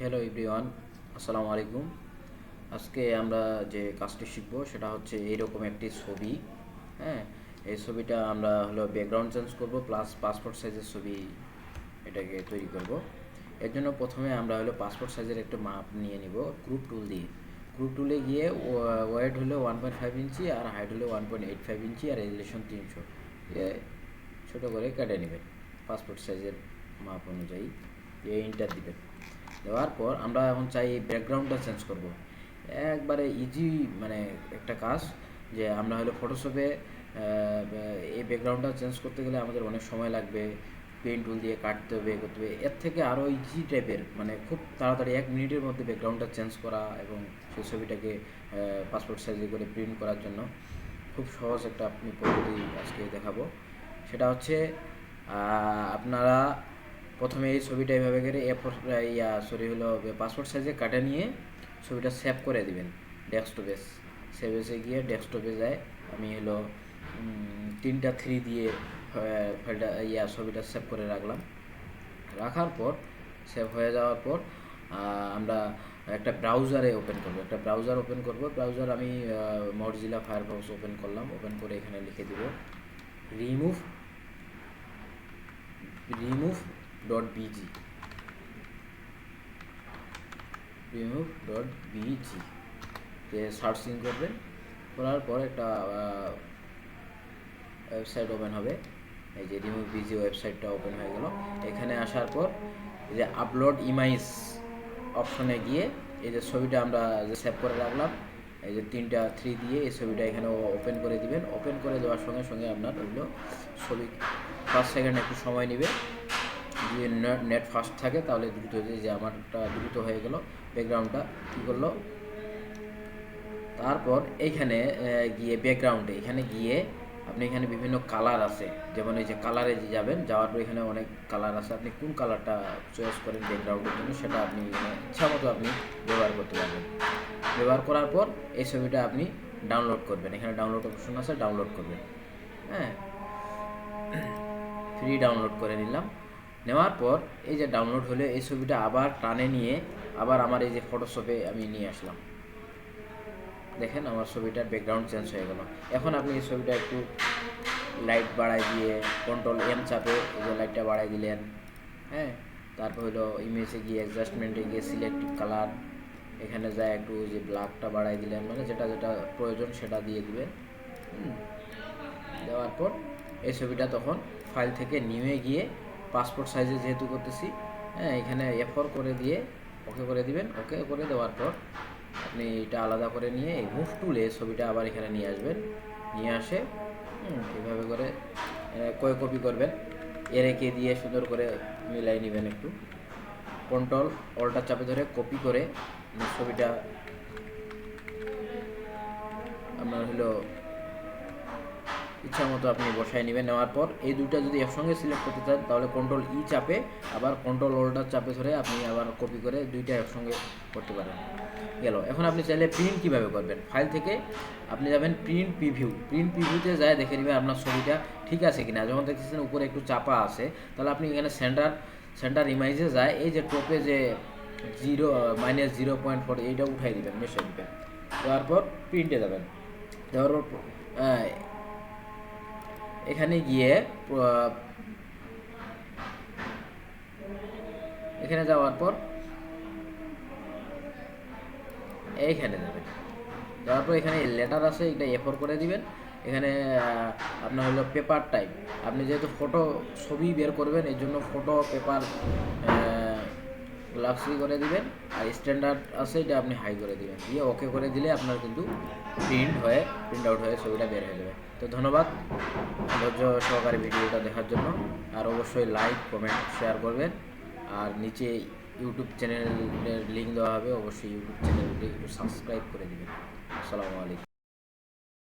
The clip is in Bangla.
হ্যালো এভরিওয়ান আসসালামু আলাইকুম। আজকে আমরা যে কাজটি শিখব সেটা হচ্ছে এইরকম একটি ছবি হ্যাঁ? এই ছবিটা আমরা হলো ব্যাকগ্রাউন্ড চেঞ্জ করব প্লাস পাসপোর্ট সাইজের ছবি এটাকে তৈরি করব। এর জন্য প্রথমে আমরা হলো পাসপোর্ট সাইজের একটা মাপ নিয়ে নিব গ্রুপ টুল দিয়ে। গ্রুপ টুলে গিয়ে ওয়েট হলো ওয়ান পয়েন্ট ফাইভ ইঞ্চি আর হাইট হলো one point eight five inch আর রেজুলেশন তিনশো। ছোটো করে কেটে নেবেন পাসপোর্ট সাইজের মাপ অনুযায়ী। এই ইন্টার দিবেন। দেওয়ার পর আমরা এখন চাই ব্যাকগ্রাউন্ডটা চেঞ্জ করব। একবারে ইজি মানে একটা কাজ যে আমরা হলো ফটোশপে এই ব্যাকগ্রাউন্ডটা চেঞ্জ করতে গেলে আমাদের অনেক সময় লাগবে পেন টুল দিয়ে কাটতে হবে, করতে হবে। এর থেকে আরও ইজি টাইপের মানে খুব তাড়াতাড়ি এক মিনিটের মধ্যে ব্যাকগ্রাউন্ডটা চেঞ্জ করা এবং সেই ছবিটাকে পাসপোর্ট সাইজে করে প্রিন্ট করার জন্য খুব সহজ একটা আপনি পদ্ধতি আজকে দেখাবো। সেটা হচ্ছে আপনারা প্রথমে এই ছবিটা এইভাবে করে এ ইয়া সরি হলো পাসপোর্ট সাইজে কাটে নিয়ে ছবিটা সেভ করে দিবেন ডেস্কটপে সেভেসে গিয়ে ডেস্কটপে যায়, আমি হলো তিনটা থ্রি দিয়ে ফাইলটা, ইয়া, ছবিটা সেভ করে রাখলাম। রাখার পর সেভ হয়ে যাওয়ার পর আমরা একটা ব্রাউজারে ওপেন করব। একটা ব্রাউজার ওপেন করব। ব্রাউজার আমি মরজিলা ফায়ারফক্স ওপেন করলাম। ওপেন করে এখানে লিখে দিব remove remove dot BG remove dot BG যে সার্চিং করবেন করার পর একটা ওয়েবসাইট ওপেন হবে। এই যে রিমুভ বিজি ওয়েবসাইটটা ওপেন হয়ে গেল। এখানে আসার পর যে আপলোড ইমাইজ অপশনে গিয়ে এই যে ছবিটা আমরা যে সেভ করে রাখলাম, এই যে তিনটা থ্রি দিয়ে এই ছবিটা এখানে ওপেন করে দিবেন। ওপেন করে দেওয়ার সঙ্গে সঙ্গে আপনার ওগুলো ছবি, পাঁচ সেকেন্ড একটু সময় নেবে। যদি নেট ফাস্ট থাকে, তাহলে দ্রুত যে আমারটা দ্রুত হয়ে গেল ব্যাকগ্রাউন্ডটা কী করল? তারপর এইখানে গিয়ে ব্যাকগ্রাউন্ডে এখানে গিয়ে আপনি এখানে বিভিন্ন কালার আছে। যেমন এই যে কালারে যে যাবেন, যাওয়ার পর এখানে অনেক কালার আছে। আপনি কোন কালারটা চয়েস করেন ব্যাকগ্রাউন্ডের জন্য, সেটা আপনি ইচ্ছা মতো আপনি ব্যবহার করতে পারবেন। ব্যবহার করার পর এই ছবিটা আপনি ডাউনলোড করবেন। এখানে ডাউনলোড অপশন আছে ডাউনলোড করবেন। হ্যাঁ? ফ্রি ডাউনলোড করে নিলাম। নেওয়ার পর এই যে ডাউনলোড হলে এই ছবিটা আবার টানে নিয়ে আবার আমার এই যে ফটোশপে আমি নিয়ে আসলাম। দেখেন আমার ছবিটার ব্যাকগ্রাউন্ড চেঞ্জ হয়ে গেল। এখন আপনি এই ছবিটা একটু লাইট বাড়াই দিয়ে কন্ট্রোল এম চাপে এই যে লাইটটা বাড়াই দিলেন হ্যাঁ? তারপর হলো ইমেজে গিয়ে অ্যাডজাস্টমেন্টে গিয়ে সিলেক্টিভ কালার এখানে যায় একটু যে ব্ল্যাকটা বাড়াই দিলেন মানে যেটা যেটা প্রয়োজন সেটা দিয়ে দিবেন। দেওয়ার পর এই ছবিটা তখন ফাইল থেকে নিয়ে গিয়ে পাসপোর্ট সাইজে যেহেতু করতেছি হ্যাঁ এখানে এফর করে দিয়ে ওকে করে দিবেন। ওকে করে দেওয়ার পর আপনি এটা আলাদা করে নিয়ে এই মুভ টুলে ছবিটা আবার এখানে নিয়ে আসবেন। নিয়ে আসে এভাবে করে কয় কপি করবেন কে দিয়ে সুন্দর করে মিলাই নেবেন একটু। কন্ট্রোল অল্টার চাপে ধরে কপি করে, ছবিটা আপনার হলো ইচ্ছা মতো আপনি বসায় নেবেন নেওয়ার পর এই দুইটা যদি একসঙ্গে সিলেক্ট করতে চান, তাহলে কন্ট্রোল ই চাপে, আবার কন্ট্রোল অল্টার চাপে ধরে আপনি আবার কপি করে দুইটা একসঙ্গে করতে পারেন। গেল। এখন আপনি চাইলে প্রিন্ট কীভাবে করবেন? ফাইল থেকে আপনি যাবেন প্রিন্ট প্রিভিউ প্রিন্ট প্রিভিউতে যায় দেখে নেবেন আপনার ছবিটা ঠিক আছে কিনা। যখন দেখতেছেন উপরে একটু চাপা আছে, তাহলে আপনি এখানে সেন্টার সেন্টার ইমাইজে যায়, এই যে টপে যে zero minus zero point four এইটা উঠাই দিবেন মেশে দিবেন। দেওয়ার পর প্রিন্টে যাবেন। দেওয়ার পর এখানে গিয়ে এখানে যাওয়ার পর এইখানে যাবেন। যাওয়ার পর এখানে লেটার আছে এটা এফোর করে দিবেন। এখানে আপনার হলো পেপার টাইপ আপনি যেহেতু ফটো ছবি বের করবেন এই জন্য ফটো পেপার লাক্সি করে দিবেন আর স্ট্যান্ডার্ড আছে এটা আপনি হাই করে দিবেন। দিয়ে ওকে করে দিলে আপনার কিন্তু প্রিন্ট হয়ে প্রিন্ট আউট হয়ে ছবিটা বের হয়ে যাবে। তো ধন্যবাদ। ধৈর্য সহকারে ভিডিওটা দেখার জন্য। আর অবশ্যই লাইক কমেন্ট শেয়ার করবেন। আর নিচে ইউটিউব চ্যানেলের লিঙ্ক দেওয়া হবে। অবশ্যই ইউটিউব চ্যানেলটি সাবস্ক্রাইব করে দিবেন। আসসালামু আলাইকুম।